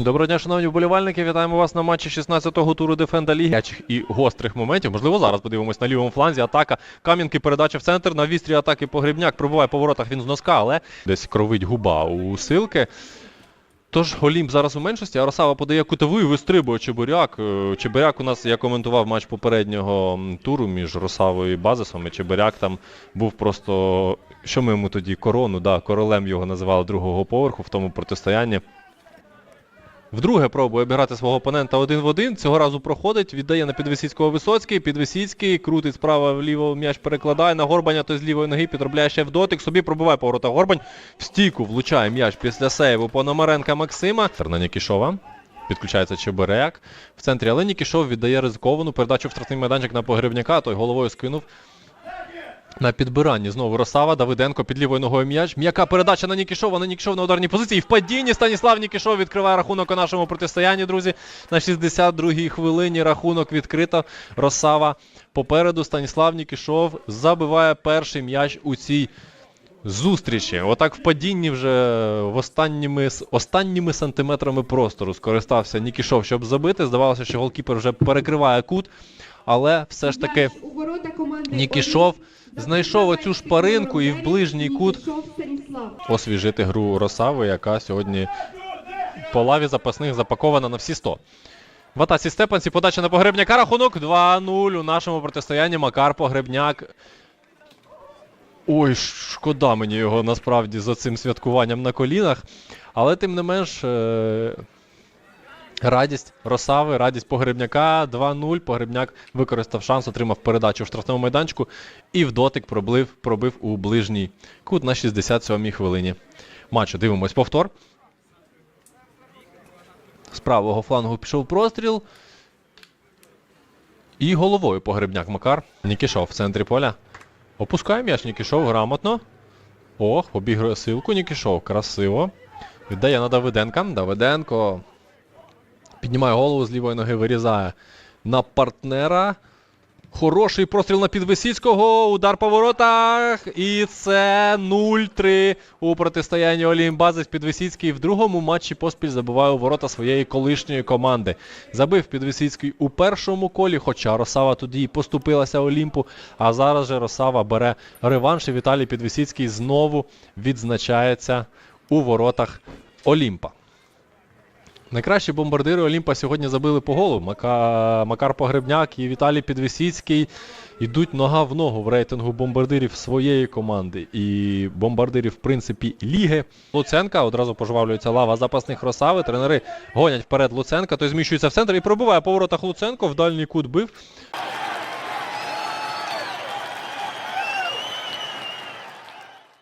Доброго дня, шановні вболівальники. Вітаємо вас на матчі 16-го туру Дефенда Ліги. І гострих моментів. Можливо, зараз подивимось на лівому фланзі. Атака. Кам'янки, передача в центр. На вістрі атаки Погребняк. Пробуває по воротах він з носка, але десь кровить губа у силки. Тож Олімп зараз у меншості, а Росава подає кутовий, вистрибує Чебуряк. Е, Чебуряк у нас, я коментував матч попереднього туру між Росавою і Базисом, і Чебуряк там був просто. Що ми йому тоді корону? Да, королем його називали другого поверху в тому протистоянні. Вдруге пробує обіграти свого опонента один в один. Цього разу проходить, віддає на Підвисіцького Висоцький. Підвисіцький крутить справа вліво м'яч перекладає на Горбаня, той з лівої ноги підробляє ще в дотик. Собі пробиває поворота Горбань. В стійку влучає м'яч після сейву Пономаренка Максима. На Нікішова. Підключається Чебуряк в центрі, але Нікішов віддає ризиковану передачу в штрафний майданчик на погребняка. Той головою скинув. На підбиранні знову Росава, Давиденко під лівою ногою м'яч. М'яка передача на Нікішова, на Нікішов на ударній позиції. В падінні Станіслав Нікішов відкриває рахунок у нашому протистоянні, друзі. На 62-й хвилині рахунок відкрито. Росава попереду. Станіслав Нікішов забиває перший м'яч у цій зустрічі. Отак в падінні вже в останніми, останніми сантиметрами простору скористався Нікішов, щоб забити. Здавалося, що голкіпер вже перекриває кут, але все ж таки. Нікішов знайшов оцю шпаринку і в ближній кут освіжити гру Росави, яка сьогодні по лаві запасних запакована на всі 100. В атаці Степанці подача на Погребняка. Рахунок 2-0 у нашому протистоянні. Макар Погребняк. Ой, шкода мені його насправді за цим святкуванням на колінах. Але тим не менш. Е- Радість Росави, радість Погребняка 2-0. Погребняк використав шанс, отримав передачу в штрафному майданчику і в дотик пробив, пробив у ближній кут на 67-й хвилині матчу. Дивимось повтор. З правого флангу пішов простріл. І головою Погребняк Макар. Нікішов в центрі поля. Опускає м'яч Нікішов грамотно. Ох, обігрує силку Нікішов. Красиво. Віддає на Давиденка. Давиденко Піднімає голову з лівої ноги, вирізає на партнера. Хороший простріл на Підвисіцького. Удар по воротах. І це 0-3 у протистоянні Олімбази. Підвисіцький в другому матчі поспіль забиває у ворота своєї колишньої команди. Забив Підвисіцький у першому колі, хоча Росава тоді і поступилася Олімпу. А зараз же Росава бере реванш і Віталій Підвисіцький знову відзначається у воротах Олімпа. Найкращі бомбардири Олімпа сьогодні забили по голу. Мака... Макар Погребняк і Віталій Підвесіцький. йдуть нога в ногу в рейтингу бомбардирів своєї команди і бомбардирів, в принципі, ліги. Луценка одразу пожвавлюється лава запасних Росави. Тренери гонять вперед Луценка, той зміщується в центр і пробиває по воротах Луценко. В дальній кут бив.